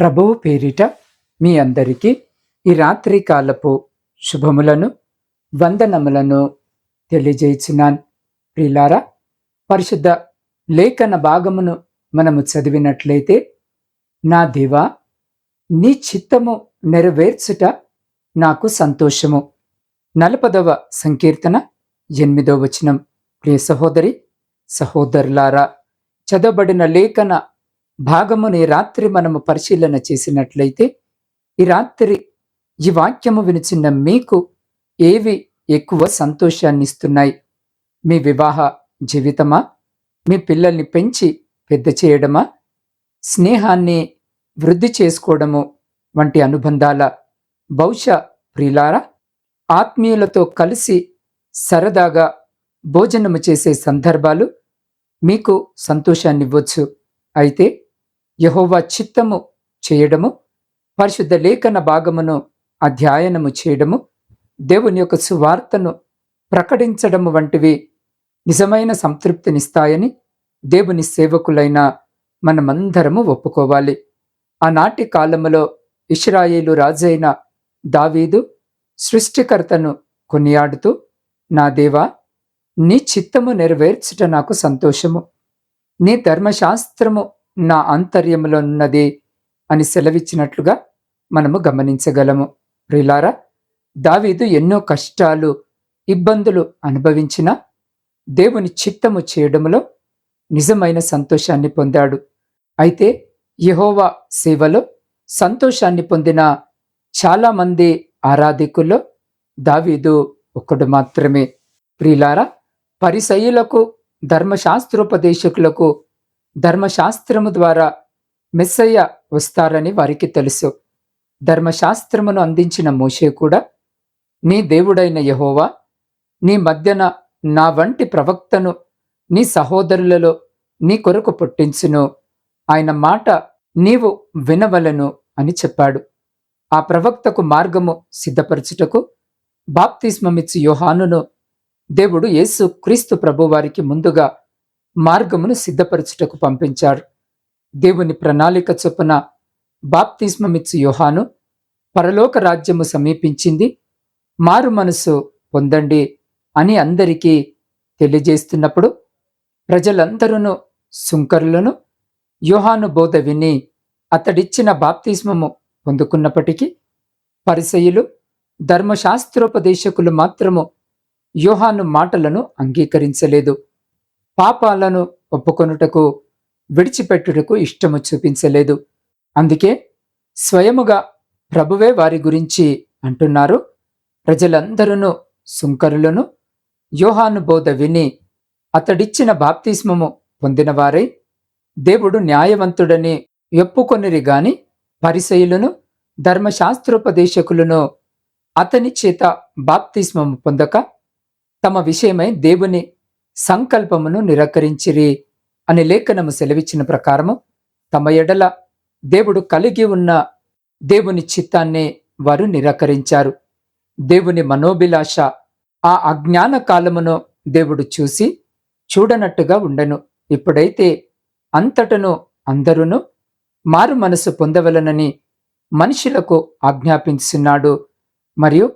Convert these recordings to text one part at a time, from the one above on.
ప్రభువు పేరిట మీ అందరికీ ఈ రాత్రి కాలపు శుభములను వందనములను తెలియజేయుచున్నాను. ప్రిలారా పరిశుద్ధ లేఖన భాగమును మనము చదివినట్లయితే నా దేవా నీ చిత్తము నెరవేర్చుట నాకు సంతోషము. నలపదవ సంకీర్తన ఎనిమిదవ వచనం. ప్రియ సహోదరి సహోదరులారా చదవబడిన లేఖన భాగముని రాత్రి మనము పరిశీలన చేసినట్లయితే ఈ రాత్రి ఈ వాక్యము వినిచిన్న మీకు ఏవి ఎక్కువ సంతోషాన్ని ఇస్తున్నాయి మీ వివాహ జీవితమా? మీ పిల్లల్ని పెంచి పెద్ద చేయడమా? స్నేహాన్ని వృద్ధి చేసుకోవడము వంటి అనుబంధాల బహుశా ప్రిలారా ఆత్మీయులతో కలిసి సరదాగా భోజనము చేసే సందర్భాలు మీకు సంతోషాన్ని ఇవ్వచ్చు అయితే యహోవా చిత్తము చేయడము పరిశుద్ధ లేఖన భాగమును అధ్యయనము చేయడము దేవుని యొక్క సువార్తను ప్రకటించడము వంటివి నిజమైన సంతృప్తినిస్తాయని దేవుని సేవకులైన మనమందరము ఒప్పుకోవాలి. ఆనాటి కాలములో ఇస్రాయేలు రాజైన దావీదు సృష్టికర్తను కొనియాడుతూ నా దేవా నీ చిత్తము నెరవేర్చుట నాకు సంతోషము. నీ ధర్మశాస్త్రము నా ఆంతర్యంలో ఉన్నది అని సెలవిచ్చినట్లుగా మనము గమనించగలము. ప్రిలారా దావీదు ఎన్నో కష్టాలు ఇబ్బందులు అనుభవించిన దేవుని చిత్తము చేయడంలో నిజమైన సంతోషాన్ని పొందాడు. అయితే యహోవా సేవలో సంతోషాన్ని పొందిన చాలామంది ఆరాధికుల్లో దావీదు ఒకడు మాత్రమే. ప్రిలారా పరిసయులకు ధర్మశాస్త్రోపదేశకులకు ధర్మశాస్త్రము ద్వారా మెస్సయ్య వస్తారని వారికి తెలుసు. ధర్మశాస్త్రమును అందించిన మోషే కూడా నీ దేవుడైన యహోవా నీ మధ్యన నా వంటి ప్రవక్తను నీ సహోదరులలో నీ కొరకు పుట్టించును. ఆయన మాట నీవు వినవలను అని చెప్పాడు. ఆ ప్రవక్తకు మార్గము సిద్ధపరచుటకు బాప్తిస్మమిచ్చు యోహానును దేవుడు యేసు క్రీస్తు ప్రభువారికి ముందుగా మార్గమును సిద్ధపరచుటకు పంపించారు దేవుని ప్రణాళిక చొప్పున బాప్తిస్మమిచ్చు యోహాను పరలోక రాజ్యము సమీపించింది. మారు మనసు పొందండి అని అందరికీ తెలియజేస్తున్నప్పుడు ప్రజలందరూ సుంకరులను యోహాను బోధ విని అతడిచ్చిన బాప్తిస్మము పొందుకున్నప్పటికీ పరిసయులు ధర్మశాస్త్రోపదేశకులు మాత్రము యోహాను మాటలను అంగీకరించలేదు. పాపాలను ఒప్పుకొనుటకు విడిచిపెట్టుటకు ఇష్టము చూపించలేదు. అందుకే స్వయముగా ప్రభువే వారి గురించి అంటున్నారు. ప్రజలందరూ సుంకరులను యోహాను బోధ విని అతడిచ్చిన బాప్తిస్మము పొందినవారై దేవుడు న్యాయవంతుడని ఒప్పుకొనిరి గాని పరిసయులను ధర్మశాస్త్రోపదేశకులను అతని చేత బాప్తిస్మము పొందక తమ విషయమై దేవుని సంకల్పమును నిరాకరించిరి అని లేఖనము సెలవిచ్చిన ప్రకారము తమ ఎడల దేవుడు కలిగి ఉన్న దేవుని చిత్తాన్నే వారు నిరాకరించారు. దేవుని మనోభిలాష ఆ అజ్ఞాన కాలమును దేవుడు చూసి చూడనట్టుగా ఉండెను. ఇప్పుడైతే అంతటను అందరును మారు మనసు పొందవలనని మనుషులకు ఆజ్ఞాపించున్నాడు. మరియు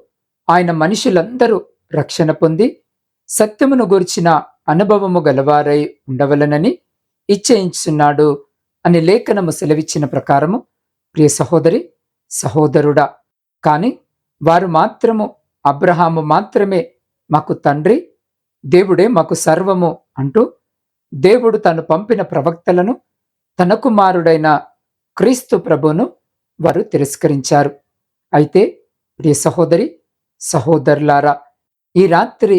ఆయన మనుషులందరూ రక్షణ పొంది సత్యమును గురించిన అనుభవము గలవారై ఉండవలనని ఇచ్చయించున్నాడు అని లేఖనము సెలవిచ్చిన ప్రకారము ప్రియ సహోదరి సహోదరుడా కాని వారు మాత్రము అబ్రహాము మాత్రమే మాకు తండ్రి దేవుడే మాకు సర్వము అంటూ దేవుడు తను పంపిన ప్రవక్తలను తన కుమారుడైన క్రీస్తు ప్రభును వారు తిరస్కరించారు. అయితే ప్రియ సహోదరి సహోదరులారా ఈ రాత్రి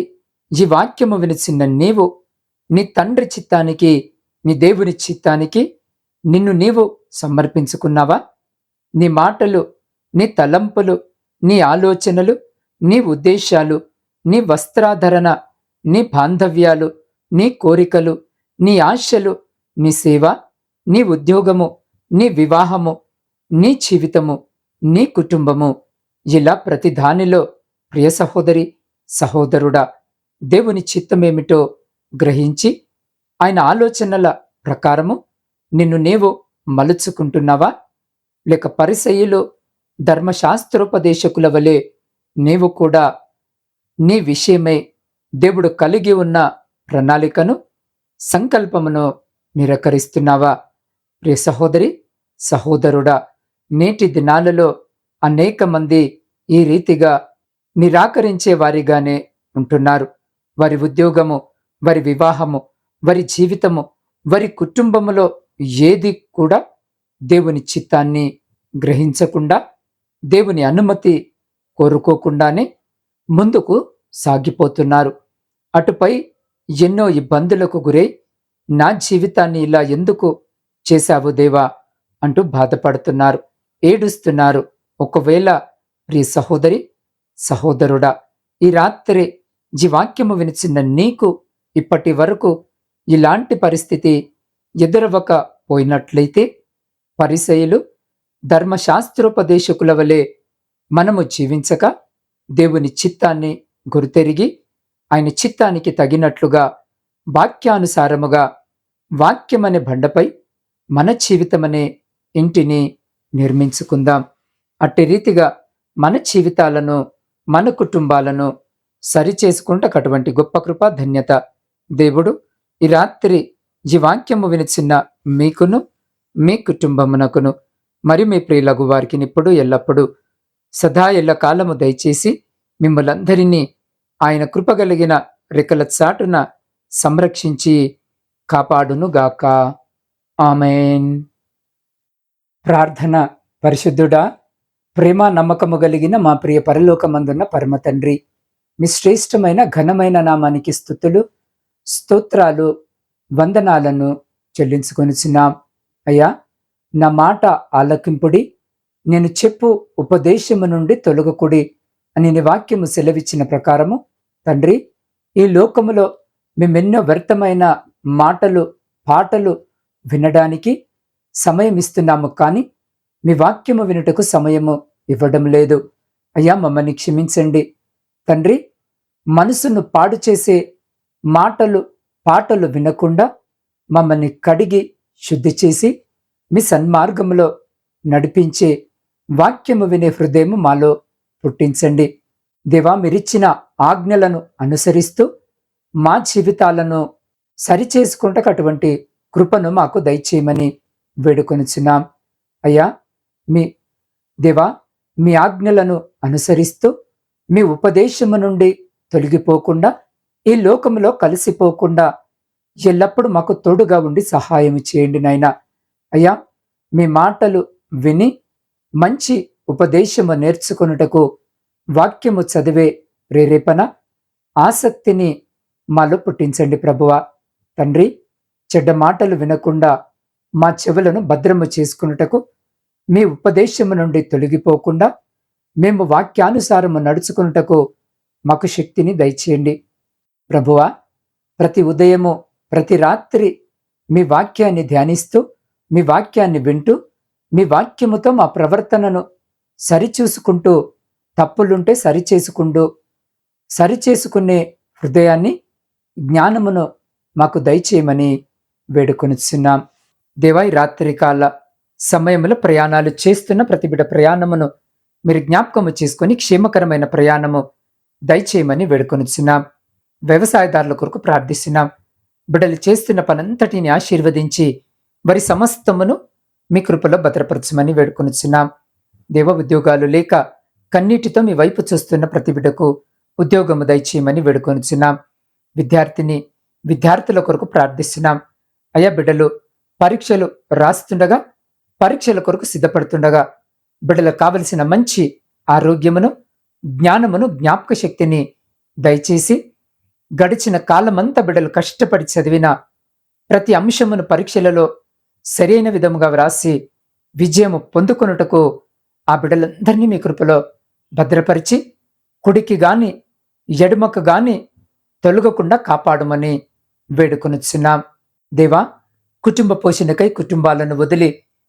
ఈ వాక్యము వినిచిన నీవు నీ తండ్రి చిత్తానికి నీ దేవుని చిత్తానికి నిన్ను నీవు సమర్పించుకున్నావా? నీ మాటలు నీ తలంపులు నీ ఆలోచనలు నీ ఉద్దేశాలు నీ వస్త్రాధరణ నీ బాంధవ్యాలు నీ కోరికలు నీ ఆశలు నీ సేవ నీ ఉద్యోగము నీ వివాహము నీ జీవితము నీ కుటుంబము. ఇలా ప్రతి దానిలో ప్రియ సహోదరి సహోదరుడా దేవుని చిత్తమేమిటో గ్రహించి ఆయన ఆలోచనల ప్రకారము నిన్ను నీవు మలుచుకుంటున్నావా? లేక పరిసయ్యులు ధర్మశాస్త్రోపదేశకుల వలె నీవు కూడా నీ విషయమై దేవుడు కలిగి ఉన్న ప్రణాళికను సంకల్పమును నిరకరిస్తున్నావా? ప్రియ సహోదరి సహోదరుడా నేటి దినాలలో అనేక మంది ఈ రీతిగా నిరాకరించే వారిగానే ఉంటున్నారు. వారి ఉద్యోగము వారి వివాహము వారి జీవితము వారి కుటుంబములో ఏది కూడా దేవుని చిత్తాన్ని గ్రహించకుండా దేవుని అనుమతి కోరుకోకుండానే ముందుకు సాగిపోతున్నారు. అటుపై ఎన్నో ఇబ్బందులకు గురై నా జీవితాన్ని ఇలా ఎందుకు చేశావు దేవా? అంటూ బాధపడుతున్నారు ఏడుస్తున్నారు. ఒకవేళ ప్రియ సహోదరి సహోదరుడా ఈ రాత్రి జీవాక్యము వినిచిన నీకు ఇప్పటి వరకు ఇలాంటి పరిస్థితి ఎదురవక పోయినట్లయితే పరిసయులు ధర్మశాస్త్రోపదేశకుల వలె మనము జీవించక దేవుని చిత్తాన్ని గురితెరిగి ఆయన చిత్తానికి తగినట్లుగా వాక్యానుసారముగా వాక్యమనే బండపై మన జీవితమనే ఇంటిని నిర్మించుకుందాం. అట్టి రీతిగా మన జీవితాలను మన కుటుంబాలను సరిచేసుకుంటకు అటువంటి గొప్ప కృప ధన్యత. దేవుడు ఈ రాత్రి జీవాక్యము వినిచిన్న మీకును మీ కుటుంబమునకును మరి మీ ప్రియులగు వారికి ఇప్పుడు ఎల్లప్పుడూ సదా ఎల్ల కాలము దయచేసి మిమ్మలందరినీ ఆయన కృపగలిగిన రెక్కల చాటున సంరక్షించి కాపాడునుగాక. ఆమెన్. ప్రార్థన పరిశుద్ధుడా ప్రేమ నమ్మకము కలిగిన మా ప్రియ పరలోకమందున్న పరమ తండ్రి మీ శ్రేష్టమైన ఘనమైన నామానికి స్థుతులు స్తోత్రాలు వందనాలను చెల్లించుకొనిచున్నాం. అయ్యా నా మాట ఆలకింపుడి నేను చెప్పు ఉపదేశము నుండి తొలగకుడి అని నీ వాక్యము సెలవిచ్చిన ప్రకారము తండ్రి ఈ లోకములో మేమెన్నో వ్యర్థమైన మాటలు పాటలు వినడానికి సమయం ఇస్తున్నాము కానీ మీ వాక్యము వినుటకు సమయము ఇవ్వడం లేదు. అయ్యా మమ్మల్ని క్షమించండి. తండ్రి మనసును పాడు చేసే మాటలు పాటలు వినకుండా మమ్మల్ని కడిగి శుద్ధి చేసి మీ సన్మార్గంలో నడిపించే వాక్యము వినే హృదయము మాలో పుట్టించండి. దేవా మీరిచ్చిన ఆజ్ఞలను అనుసరిస్తూ మా జీవితాలను సరిచేసుకుంటకు అటువంటి కృపను మాకు దయచేయమని వేడుకొనుచున్నాం. అయ్యా మీ దేవా మీ ఆజ్ఞలను అనుసరిస్తూ మీ ఉపదేశము నుండి తొలగిపోకుండా ఈ లోకంలో కలిసిపోకుండా ఎల్లప్పుడూ మాకు తోడుగా ఉండి సహాయం చేయండి నాయన. అయ్యా మీ మాటలు విని మంచి ఉపదేశము నేర్చుకొనుటకు వాక్యము చదివే ప్రేరేపణ ఆసక్తిని మాలో పుట్టించండి ప్రభువా. తండ్రి చెడ్డ మాటలు వినకుండా మా చెవులను భద్రము చేసుకున్నటకు మీ ఉపదేశము నుండి తొలగిపోకుండా మేము వాక్యానుసారము నడుచుకున్నటకు మాకు శక్తిని దయచేయండి. ప్రభువా ప్రతి ఉదయము ప్రతి రాత్రి మీ వాక్యాన్ని ధ్యానిస్తూ మీ వాక్యాన్ని వింటూ మీ వాక్యముతో మా ప్రవర్తనను సరిచూసుకుంటూ తప్పులుంటే సరిచేసుకుంటూ సరిచేసుకునే హృదయాన్ని జ్ఞానమును మాకు దయచేయమని వేడుకొనిచున్నాం. దేవాయి రాత్రికాల సమయంలో ప్రయాణాలు చేస్తున్న ప్రతి బిడ ప్రయాణమును మీరు జ్ఞాపకము చేసుకొని క్షేమకరమైన ప్రయాణము దయచేయమని వేడుకొనిచున్నాం. వ్యవసాయదారుల కొరకు ప్రార్థిస్తున్నాం. బిడ్డలు చేస్తున్న పనంతటిని ఆశీర్వదించి వారి సమస్తమును మీ కృపలో భద్రపరచమని వేడుకొనిచున్నాం. దేవ ఉద్యోగాలు లేక కన్నీటితో మీ వైపు చూస్తున్న ప్రతి బిడ్డకు ఉద్యోగము దయచేయమని వేడుకొనిచున్నాం. విద్యార్థిని విద్యార్థుల కొరకు ప్రార్థిస్తున్నాం. అయ్యా బిడ్డలు పరీక్షలు రాస్తుండగా పరీక్షల కొరకు సిద్ధపడుతుండగా బిడ్డలకు కావలసిన మంచి ఆరోగ్యమును జ్ఞానమును జ్ఞాపక శక్తిని దయచేసి గడిచిన కాలమంతా బిడ్డలు కష్టపడి చదివిన ప్రతి అంశమును పరీక్షలలో సరైన విధముగా వ్రాసి విజయము పొందుకొనుటకు ఆ బిడ్డలందరినీ మీ కృపలో భద్రపరిచి కుడికి గాని ఎడుమకు గాని తొలగకుండా కాపాడమని వేడుకొనుచున్నాం. దేవా కుటుంబ పోషణకై కుటుంబాలను వదిలి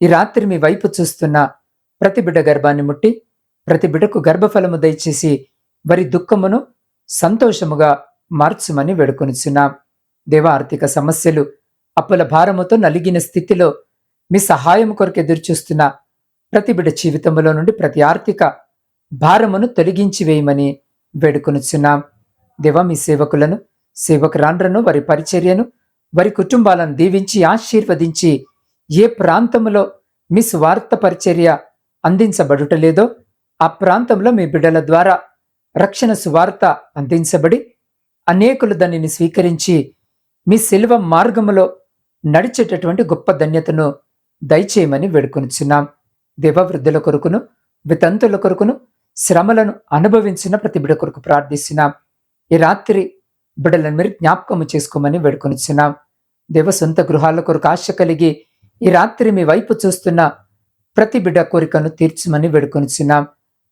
ఈ రాత్రి మీ వైపు చూస్తున్న ప్రతి బిడ్డ గర్భాన్ని ముట్టి ప్రతి బిడ్డకు గర్భఫలము దయచేసి వారి దుఃఖమును సంతోషముగా మార్చుమని వేడుకొనుచున్నాం. దేవ ఆర్థిక సమస్యలు అప్పుల భారముతో నలిగిన స్థితిలో మీ సహాయం కొరకు ఎదురుచూస్తున్న ప్రతి బిడ్డ జీవితంలో నుండి ప్రతి ఆర్థిక భారమును తొలగించి వేయమని వేడుకొనుచున్నాం. దేవ మీ సేవకులను సేవకురాండ్రను వారి పరిచర్యను వారి కుటుంబాలను దీవించి ఆశీర్వదించి ఏ ప్రాంతంలో మీ స్వార్థ పరిచర్య అందించబడుటలేదో ఆ ప్రాంతంలో మీ బిడ్డల ద్వారా రక్షణ సువార్త అందించబడి అనేకులు దానిని స్వీకరించి మీ శిల్వ మార్గములో నడిచేటటువంటి గొప్ప ధన్యతను దయచేయమని వేడుకొనిచున్నాం. దేవవృద్ధుల కొరకును వితంతుల కొరకును శ్రమలను అనుభవించిన ప్రతి బిడ కొరకు ప్రార్థిస్తున్నాం. ఈ రాత్రి బిడ్డలను మీరు జ్ఞాపకము చేసుకోమని వేడుకొనిచున్నాం. దేవ సొంత గృహాల కొరకు ఆశ కలిగి ఈ రాత్రి మీ వైపు చూస్తున్న ప్రతి బిడ్డ కోరికను తీర్చమని వేడుకొనిచున్నాం.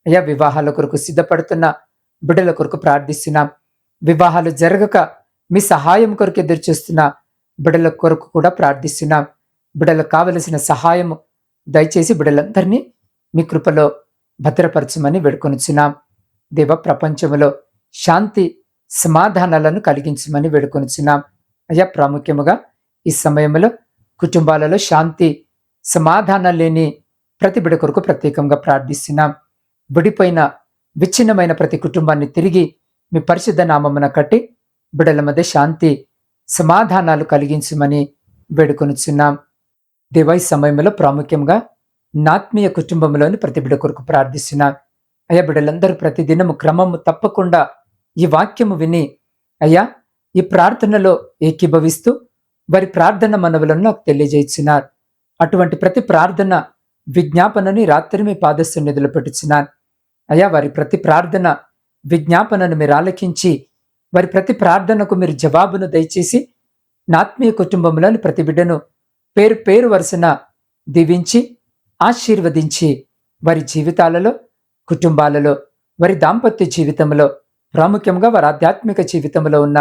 అయ్యా వివాహాల కొరకు సిద్ధపడుతున్న బిడ్డల కొరకు ప్రార్థిస్తున్నాం. వివాహాలు జరగక మీ సహాయం కొరకు ఎదురు చూస్తున్న బిడ్డల కొరకు కూడా ప్రార్థిస్తున్నాం. బిడ్డలకు కావలసిన సహాయము దయచేసి బిడ్డలందరినీ మీ కృపలో భద్రపరచమని వేడుకొనిచున్నాం. దేవ ప్రపంచంలో శాంతి సమాధానాలను కలిగించమని వేడుకొనిచున్నాం. అయ్యా ప్రాముఖ్యముగా ఈ సమయంలో కుటుంబాలలో శాంతి సమాధానం లేని ప్రతి బిడ కొరకు ప్రత్యేకంగా ప్రార్థిస్తున్నాం. విడిపోయిన విచ్ఛిన్నమైన ప్రతి కుటుంబాన్ని తిరిగి మీ పరిశుద్ధ నామమున కట్టి బిడల మధ్య శాంతి సమాధానాలు కలిగించమని వేడుకొనుచున్నాం. దేవై సమయంలో ప్రాముఖ్యంగా నాత్మీయ కుటుంబంలోని ప్రతి బిడ కొరకు ప్రార్థిస్తున్నాం. అయ్యా బిడ్డలందరూ ప్రతిదినము క్రమము తప్పకుండా ఈ వాక్యము విని అయ్యా ఈ ప్రార్థనలో ఏకీభవిస్తూ వారి ప్రార్థన మనవులను నాకు తెలియజేయించినారు అటువంటి ప్రతి ప్రార్థన విజ్ఞాపనని రాత్రి మీ పాదస్సన్నిధిలో పెట్టుచున్నాను. అయ్యా వారి ప్రతి ప్రార్థన విజ్ఞాపనను మీరు ఆలకించి వారి ప్రతి ప్రార్థనకు మీరు జవాబును దయచేసి నాత్మీయ కుటుంబంలోని ప్రతి బిడ్డను పేరు పేరు వరుసన దీవించి ఆశీర్వదించి వారి జీవితాలలో కుటుంబాలలో వారి దాంపత్య జీవితంలో ప్రాముఖ్యంగా వారి ఆధ్యాత్మిక జీవితంలో ఉన్న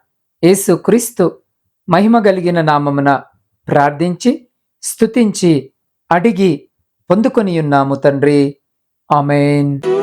యేసు క్రీస్తు మహిమ కలిగిన నామమున ప్రార్థించి స్తుతించి అడిగి పొందుకొని ఉన్నాము తండ్రి. ఆమెన్.